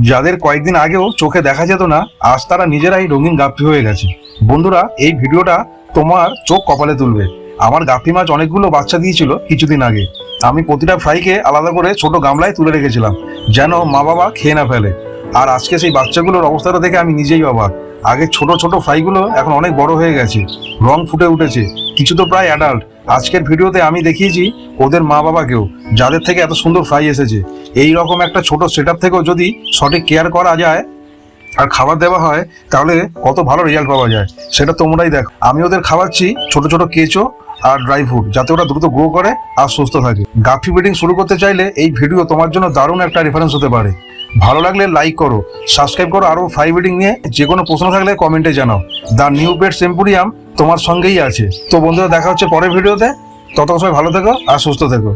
যাদের কয়েকদিন আগেও চোখে দেখা যেত না, আজ তারা নিজেরাই রঙিন গাপ্পি হয়ে গেছে। বন্ধুরা, এই ভিডিওটা তোমার চোখ কপালে তুলবে। আমার গাপ্পি মাছ অনেকগুলো বাচ্চা দিয়েছিল কিছুদিন আগে। আমি প্রতিটা ফ্রাইকে আলাদা করে ছোট গামলায় তুলে রেখেছিলাম, যেন মা বাবা খেয়ে না ফেলে। আর আজকে সেই বাচ্চাগুলোর অবস্থাটা দেখে আমি নিজেই অবাক। আগে ছোট ছোট ফ্রাইগুলো এখন অনেক বড় হয়ে গেছে, রং ফুটে উঠেছে, কিছু তো প্রায় অ্যাডাল্ট আজকের ভিডিওতে আমি দেখিয়েছি ওদের মা বাবাকেও যাদের থেকে এত সুন্দর ফ্রাই এসেছে। এই রকম একটা ছোট সেট থেকেও যদি সঠিক কেয়ার করা যায় আর খাবার দেওয়া হয়, তাহলে কত ভালো রেজাল্ট পাওয়া যায়। সেটা তোমরাই দেখো। আমি ওদের খাওয়াচ্ছি ছোট ছোট কেঁচো আর ড্রাই ফ্রুট যাতে ওরা দ্রুত গ্রো করে আর সুস্থ থাকে। গাফি ব্রিডিং শুরু করতে চাইলে এই ভিডিও তোমার জন্য দারুণ একটা রেফারেন্স হতে পারে। ভালো লাগলে লাইক করো সাবস্ক্রাইব করো আরও ফাইভ রেটিং নিয়ে যে কোনো প্রশ্ন থাকলে কমেন্টে জানাও। দ্য নিউ পেটস এম্পোরিয়াম তোমার সঙ্গেই আছে। তো বন্ধুরা, দেখা হচ্ছে পরের ভিডিওতে তত সবাই ভালো থেকো আর সুস্থ থেকো।